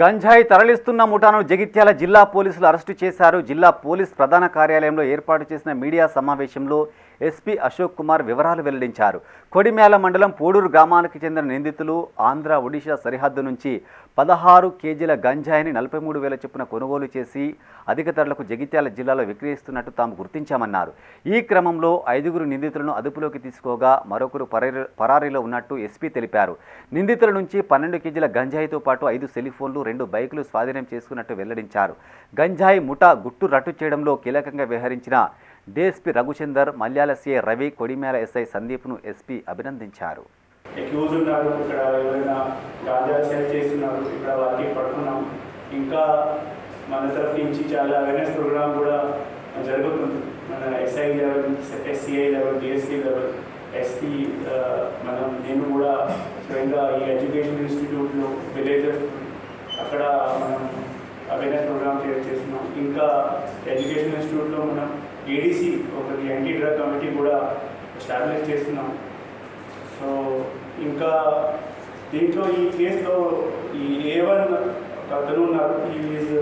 గంజాయి తరలిస్తున్న ముఠాను జగిత్యాల జిల్లా పోలీసులు అరెస్టు చేశారు. జిల్లా పోలీస్ ప్రధాన కార్యాలయంలో ఏర్పాటు చేసిన మీడియా సమావేశంలో ఎస్పీ అశోక్ కుమార్ వివరాలు వెల్లడించారు. కొడిమేల మండలం పోడూరు గ్రామానికి చెందిన నిందితులు ఆంధ్ర ఒడిశా సరిహద్దు నుంచి పదహారు కేజీల గంజాయిని నలభై మూడు వేల చొప్పున కొనుగోలు చేసి అధిక ధరలకు జగిత్యాల జిల్లాలో విక్రయిస్తున్నట్టు తాము గుర్తించామన్నారు. ఈ క్రమంలో ఐదుగురు నిందితులను అదుపులోకి తీసుకోగా మరొకరు పరారీలో ఉన్నట్టు ఎస్పీ తెలిపారు. నిందితుల నుంచి పన్నెండు కేజీల గంజాయితో పాటు ఐదు సెలిఫోన్లు రెండు బైకులు స్వాధీనం చేసుకున్నట్టు వెల్లడించారు. గంజాయి ముఠా గుట్టు రట్టు చేయడంలో కీలకంగా వ్యవహరించిన DSP Raghuchander Malyala CI Ravi Kodimela SI సందీప్ను SP అభినందించారు. అక్యూజ్ ఉన్నారు ఇక్కడ గాంజా సేల్ చేస్తున్నారు ఇక్కడ వారికి పడుతున్నాం ఇంకా మన తరఫు నుంచి చాలా అవేర్నెస్ ప్రోగ్రామ్ కూడా జరుగుతుంది. మన SI level SCI level DSC level SP మనం నేను కూడా స్వయంగా ఈ ఎడ్యుకేషన్ ఇన్స్టిట్యూట్లో విలేజెస్ అక్కడ మనం అవేర్నెస్ ప్రోగ్రామ్ చేస్తున్నాం. ఇంకా ఎడ్యుకేషన్ ఇన్స్టిట్యూట్లో మనం ఏడీసీ ఒకటి యాంటీ డ్రగ్ కమిటీ కూడా ఎస్టాబ్లిష్ చేస్తున్నాం. సో ఇంకా దీంట్లో ఈ కేసులో ఈ ఏ వన్ అతను ఉన్నారు. ఈజ్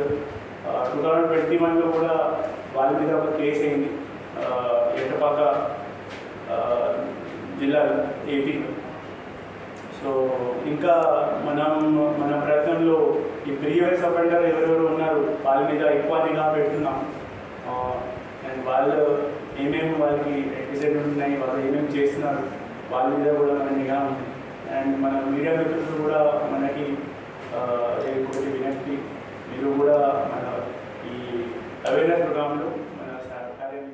టూ థౌజండ్ ట్వంటీ వన్లో కూడా వాళ్ళ మీద ఒక కేసు అయింది. ఎట్టపాక జిల్లా ఏపీలో సో ఇంకా మనం మన ప్రయత్నంలో ఈ ప్రీవియస్ అఫెండర్ ఎవరెవరు ఉన్నారు వాళ్ళ మీద ఎక్కువ నిఘా పెడుతున్నాం. అండ్ వాళ్ళు ఏమేమి వాళ్ళకి ఎపిసెడ్ ఉన్నాయి వాళ్ళు ఏమేమి చేస్తున్నారు వాళ్ళ మీద కూడా మన నిఘా ఉంది. అండ్ మన మీడియా మిత్రులు కూడా మనకి కొద్ది వినక్తి మీరు కూడా మన ఈ అవేర్నెస్ ప్రోగ్రాంలో